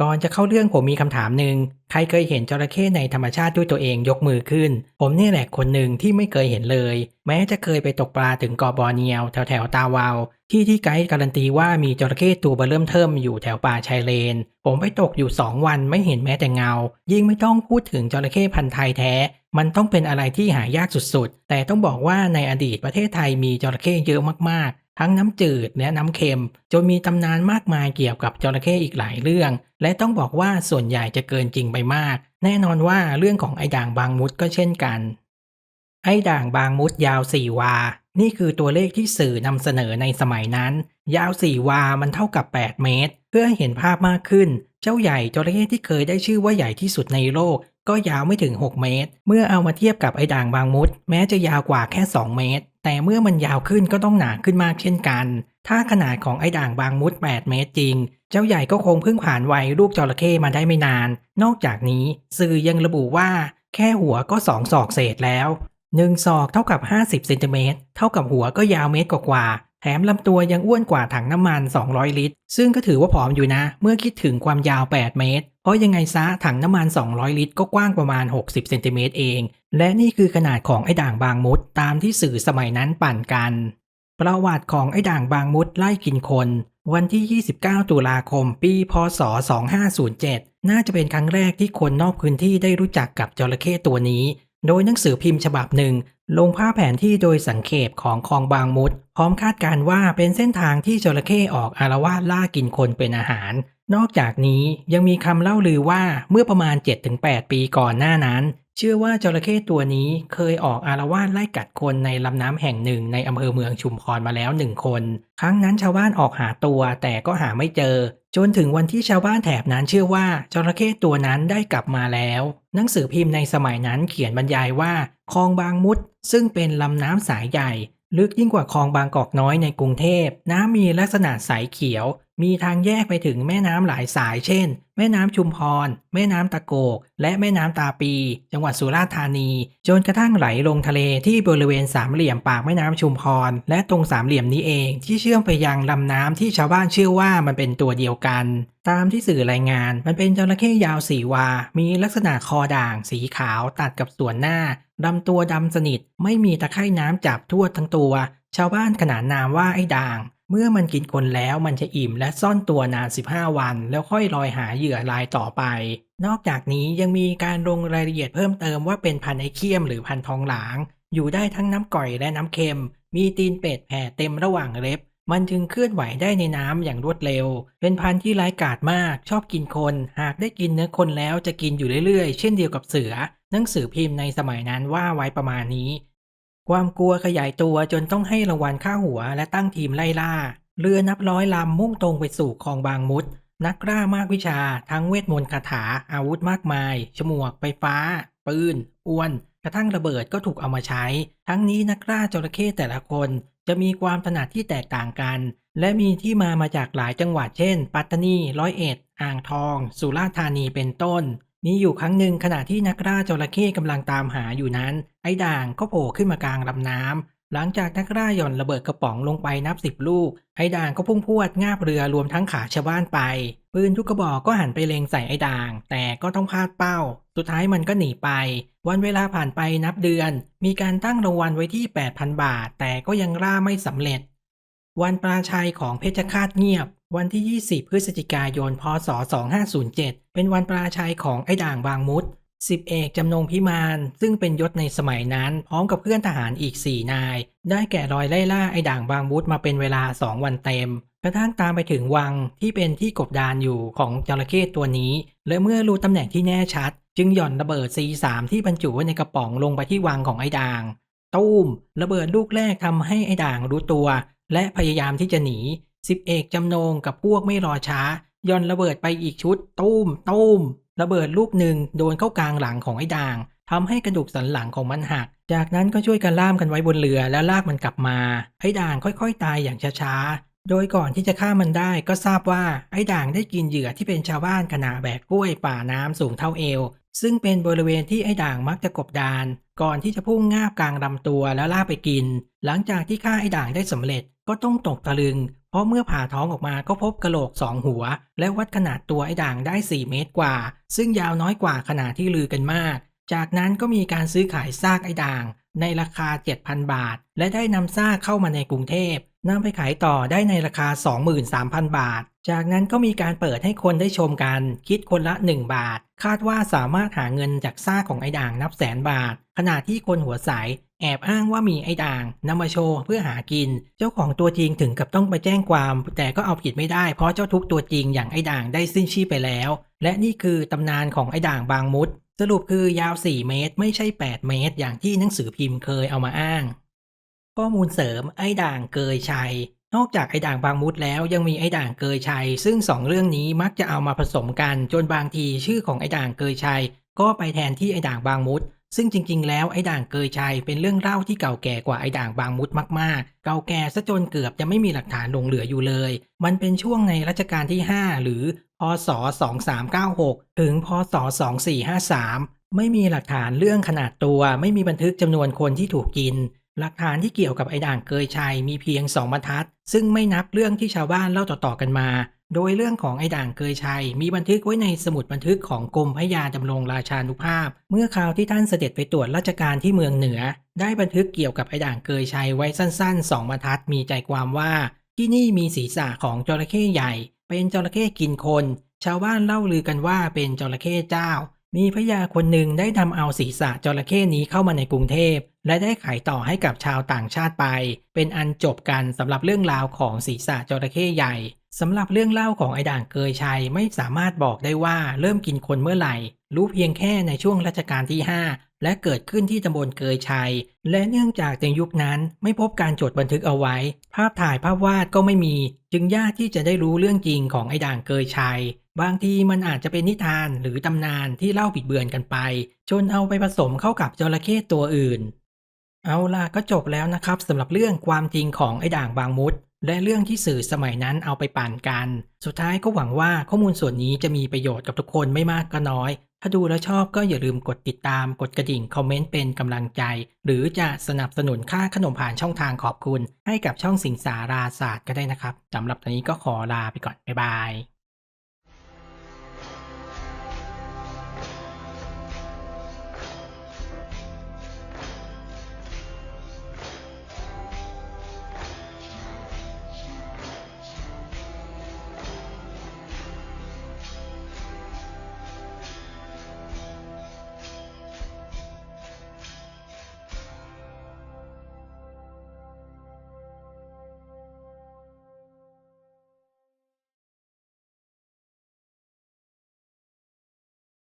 ก่อนจะเข้าเรื่องผมมีคำถามหนึ่งใครเคยเห็นจระเข้ในธรรมชาติด้วยตัวเองยกมือขึ้น ผมนี่แหละคนหนึ่งที่ไม่เคยเห็นเลย แม้จะเคยไปตกปลาถึงเกาะบอร์เนียวแถวแถวตาวาว ที่ที่ไกด์การันตีว่ามีจระเข้ตัวเบอร์เริ่มเทิมอยู่แถวป่าชายเลน ผมไปตกอยู่ 2 วันไม่เห็นแม้แต่เงา ยิ่งไม่ต้องพูดถึงจระเข้พันธุ์ไทยแท้ มันต้องเป็นอะไรที่หายากสุดๆ แต่ต้องบอกว่าในอดีตประเทศไทยมีจระเข้เยอะมากๆ ทั้งน้ำจืดและน้ำเค็ม จนมีตำนานมากมายเกี่ยวกับจระเข้อีกหลายเรื่อง และต้องบอกว่าส่วนใหญ่จะเกินจริงไปมาก แน่นอนว่าเรื่องของไอ้ด่างบางมุดก็เช่นกัน ไอ้ด่างบางมุดยาว4วา นี่คือตัวเลขที่สื่อนำเสนอในสมัยนั้น ยาว4วามันเท่ากับ 8 เมตร เพื่อให้เห็นภาพมากขึ้น เจ้าใหญ่จระเข้ที่เคยได้ชื่อว่าใหญ่ที่สุดในโลกก็ยาวไม่ถึง 6 เมตร เมื่อเอามาเทียบกับไอ้ด่างบางมุด แม้จะยาวกว่าแค่ 2 เมตร แต่เมื่อมันยาวขึ้นก็ต้องหนาขึ้นมากเช่นกัน ถ้าขนาดของไอ้ด่างบางมุด 8 เมตรจริง เจ้าใหญ่ก็คงเพิ่งผ่านวัยลูกจระเข้มาได้ไม่นาน นอกจากนี้สื่อยังระบุว่าแค่หัวก็สองศอกเศษแล้วหนึ่งศอกเท่ากับ 50เซนติเมตรเท่ากับหัวก็ยาวเมตรกว่าแถมลำตัวยังอ้วนกว่าถังน้ำมัน 200 ลิตร ซึ่งก็ถือว่าผอมอยู่นะ เมื่อคิดถึงความยาว 8 เมตร ราะยังไงซะถังน้ำมัน 200 ลิตรก็กว้างประมาณ 60 เซนติเมตรเอง และนี่คือขนาดของไอ้ด่างบางมุดตามที่สื่อสมัยนั้นปั่นกัน ประวัติของไอ้ด่างบางมุดไล่กินคน วันที่ 29 ตุลาคม ปี พศ 2507 น่าจะเป็นครั้งแรกที่คนนอกพื้นที่ได้รู้จักกับจระเข้ตัวนี้ โดยหนังสือพิมพ์ฉบับหนึ่ง ลงภาพแผนที่โดยสังเขปของคลองบางมุดพร้อมคาดการณ์ว่าเป็นเส้นทางที่จระเข้ออกอารวาสล่ากินคนเป็นอาหาร นอกจากนี้ยังมีคำเล่าลือว่าเมื่อประมาณ 7-8 ปีก่อนหน้านั้น เชื่อว่าจระเข้ตัวนี้เคยออกอารวาสไล่กัดคนในลำน้ำแห่งหนึ่งในอำเภอเมืองชุมพรมาแล้วหนึ่งคน ครั้งนั้นชาวบ้านออกหาตัวแต่ก็หาไม่เจอ จนถึงวันที่ชาวบ้านแถบนั้นเชื่อว่าจระเข้ตัวนั้นได้กลับมาแล้ว หนังสือพิมพ์ในสมัยนั้นเขียนบรรยายว่าคลองบางมุด ซึ่งเป็นลำน้ำสายใหญ่ ลึกยิ่งกว่าคลองบางกอกน้อยในกรุงเทพน้ำมีลักษณะใสเขียว มีทางแยกไปถึงแม่น้ำหลายสายเช่น แม่น้ำชุมพร แม่น้ำตะโกก และแม่น้ำตาปี จังหวัดสุราษฎร์ธานี จนกระทั่งไหลลงทะเลที่บริเวณสามเหลี่ยมปากแม่น้ำชุมพร และตรงสามเหลี่ยมนี้เองที่เชื่อมไปยังลำน้ำที่ชาวบ้านเชื่อว่ามันเป็นตัวเดียวกัน ตามที่สื่อรายงาน มันเป็นจระเข้ยาวสีวา มีลักษณะคอด่าง สีขาวตัดกับส่วนหน้าลำตัวดำสนิท ไม่มีตะไคร่น้ำจับทั่วทั้งตัว ชาวบ้านขนานนามว่าไอ้ด่าง เมื่อมันกินคนแล้วมันจะอิ่มและซ่อนตัวนาน 15 วัน แล้วค่อยลอยหาเหยื่อรายต่อไป นอกจากนี้ยังมีการลงรายละเอียดเพิ่มเติมว่าเป็นพันไอเคียมหรือพันทองหลาง อยู่ได้ทั้งน้ำก่อยและน้ำเค็ม มีตีนเป็ดแผ่เต็มระหว่างเล็บ มันจึงเคลื่อนไหวได้ในน้ำอย่างรวดเร็ว เป็นพันธุ์ที่ร้ายกาจมาก ชอบกินคน หากได้กินเนื้อคนแล้วจะกินอยู่เรื่อยๆ เช่นเดียวกับเสือหนังสือพิมพ์ในสมัยนั้นว่าไว้ประมาณนี้ ความกลัวขยายตัวจนต้องให้รางวัลค่าหัวและตั้งทีมไล่ล่า เรือนับร้อยลำมุ่งตรงไปสู่คลองบางมุด นักกล้ามากวิชา ทั้งเวทมนต์คาถา อาวุธมากมาย ฉมวกไฟฟ้า ปืนอ้วน กระทั่งระเบิดก็ถูกเอามาใช้ ทั้งนี้นักกล้าจระเข้แต่ละคน จะมีความถนัดที่แตกต่างกัน และมีที่มามาจากหลายจังหวัดเช่น ปัตตานีร้อยเอ็ด อ่างทอง สุราษฎร์ธานีเป็นต้น มีอยู่ครั้งหนึ่งขณะที่นักล่าจระเข้กำลังตามหาอยู่นั้น ไอ้ด่างก็โผล่ขึ้นมากลางลำน้ำหลังจากนักล่าหย่อนระเบิดกระป๋องลงไปนับสิบลูก ไอ้ด่างก็พุ่งพรวดงาบเรือรวมทั้งขาชาวบ้านไป ปืนทุกกระบอกก็หันไปเล็งใส่ไอ้ด่าง แต่ก็ต้องพลาดเป้า สุดท้ายมันก็หนีไป วันเวลาผ่านไปนับเดือน มีการตั้งรางวัลไว้ที่ 8,000 บาท แต่ก็ยังล่าไม่สำเร็จ วันปลาชัยของเพชรฆาตเงียบ วันที่ 20 พฤศจิกายน พศ 2507 เป็นวันปลาชัยของไอ้ด่างบางมุดสิบเอกจำนงพิมานซึ่งเป็นยศในสมัยนั้น พร้อมกับเพื่อนทหารอีก4นาย ได้แกะรอยไล่ล่าไอ้ด่างบางมุดมาเป็นเวลา2วันเต็ม กระทั่งตามไปถึงวังที่เป็นที่กบดานอยู่ของจระเข้ตัวนี้ และเมื่อรู้ตำแหน่งที่แน่ชัด จึงหย่อนระเบิด C3 ที่บรรจุไว้ในกระป๋องลงไปที่วังของไอ้ด่างตูมระเบิดลูกแรกทำให้ไอ้ด่างรู้ตัว และพยายามที่จะหนีสิบเอกจำนงกับพวกไม่รอช้า ย่อนระเบิดไปอีกชุดตุ้มตุ้มระเบิดลูกหนึ่งโดนเข้ากลางหลังของไอ้ด่างทำให้กระดูกสันหลังของมันหัก จากนั้นก็ช่วยกันล่ามกันไว้บนเรือแล้วลากมันกลับมา ไอ้ด่างค่อยๆ ตายอย่างช้าๆ โดยก่อนที่จะฆ่ามันได้ก็ทราบว่าไอ้ด่างได้กินเหยื่อที่เป็นชาวบ้านขณะแบกกล้วยป่าน้ำสูงเท่าเอว ซึ่งเป็นบริเวณที่ไอ้ด่างมักจะกบดาน ก่อนที่จะพุ่งงาบกลางลำตัวแล้วล่ากไปกิน หลังจากที่ฆ่าไอ้ด่างได้สำเร็จก็ต้องตกตะลึง เพราะเมื่อผ่าท้องออกมาก็พบกระโหลกสองหัว และวัดขนาดตัวไอ้ด่างได้ 4 เมตรกว่า ซึ่งยาวน้อยกว่าขนาดที่ลือกันมาก จากนั้นก็มีการซื้อขายซากไอ้ด่าง ในราคา 7,000 บาท และได้นำซากเข้ามาในกรุงเทพนำไปขายต่อได้ในราคา 23,000 บาท จากนั้นก็มีการเปิดให้คนได้ชมกัน คิดคนละ 1 บาท คาดว่าสามารถหาเงินจากซากของไอ้ด่างนับแสนบาท ขณะที่คนหัวใส แอบอ้างว่ามีไอ้ด่างนำมาโชว์เพื่อหากิน เจ้าของตัวจริงถึงกับต้องไปแจ้งความ แต่ก็เอาผิดไม่ได้เพราะเจ้าทุกตัวจริงอย่างไอ้ด่างได้สิ้นชีพไปแล้ว และนี่คือตำนานของไอ้ด่างบางมุด สรุปคือยาว 4 เมตร ไม่ใช่ 8 เมตร อย่างที่หนังสือพิมพ์เคยเอามาอ้าง ข้อมูลเสริมไอ้ด่างเกยชัยนอกจากไอ้ด่างบางมุดแล้วยังมีไอ้ด่างเกยชัย ซึ่งสองเรื่องนี้มักจะเอามาผสมกันจนบางทีชื่อของไอ้ด่างเกยชัย ก็ไปแทนที่ไอ้ด่างบางมุด ซึ่งจริงๆ แล้วไอ้ด่างเกยชัยเป็นเรื่องเล่าที่เก่าแก่กว่าไอ้ด่างบางมุดมากๆ เก่าแก่ซะจนเกือบจะไม่มีหลักฐานหลงเหลืออยู่เลย มันเป็นช่วงในรัชกาลที่ 5 หรือพศ 2396 ถึงพศ 2453 ไม่มีหลักฐานเรื่องขนาดตัว ไม่มีบันทึกจำนวนคนที่ถูกกิน หลักฐานที่เกี่ยวกับไอ้ด่างเกยชัยมีเพียงสองบรรทัด ซึ่งไม่นับเรื่องที่ชาวบ้านเล่าต่อๆกันมา โดยเรื่องของไอ้ด่างเกยชัย มีบันทึกไว้ในสมุดบันทึกของกรมพระยาดำรงราชานุภาพ เมื่อคราวที่ท่านเสด็จไปตรวจราชการที่เมืองเหนือ ได้บันทึกเกี่ยวกับไอ้ด่างเกยชัยไว้สั้นๆสองบรรทัดมีใจความว่า ที่นี่มีศีรษะของจระเข้ใหญ่ เป็นจระเข้กินคน ชาวบ้านเล่าลือกันว่าเป็นจระเข้เจ้า มีพระยาคนหนึ่งได้นำเอาศีรษะจระเข้นี้เข้ามาในกรุงเทพและได้ขายต่อให้กับชาวต่างชาติไป เป็นอันจบกันสำหรับเรื่องราวของศีรษะจระเข้ใหญ่ สำหรับเรื่องเล่าของไอด่างเกยชัยไม่สามารถบอกได้ว่าเริ่มกินคนเมื่อไหร่ รู้เพียงแค่ในช่วงรัชกาลที่ 5 และเกิดขึ้นที่ตำบลเกยชัย และเนื่องจากในยุคนั้นไม่พบการจดบันทึกเอาไว้ ภาพถ่ายภาพวาดก็ไม่มี จึงยากที่จะได้รู้เรื่องจริงของไอด่างเกยชัย บางทีมันอาจจะเป็นนิทานหรือตำนานที่เล่าบิดเบือนกันไป จนเอาไปผสมเข้ากับจระเข้ตัวอื่น เอาล่ะก็จบแล้วนะครับสำหรับเรื่องความจริงของไอ้ด่างบางมุด และเรื่องที่สื่อสมัยนั้นเอาไปปั่นกัน สุดท้ายก็หวังว่าข้อมูลส่วนนี้จะมีประโยชน์กับทุกคนไม่มากก็น้อย ถ้าดูแล้วชอบก็อย่าลืมกดติดตามกดกระดิ่งคอมเมนต์เป็นกำลังใจ หรือจะสนับสนุนค่าขนมผ่านช่องทางขอบคุณ ให้กับช่องสิงสาราศาสตร์ก็ได้นะครับสำหรับตอนนี้ก็ขอลาไปก่อนบ๊ายบาย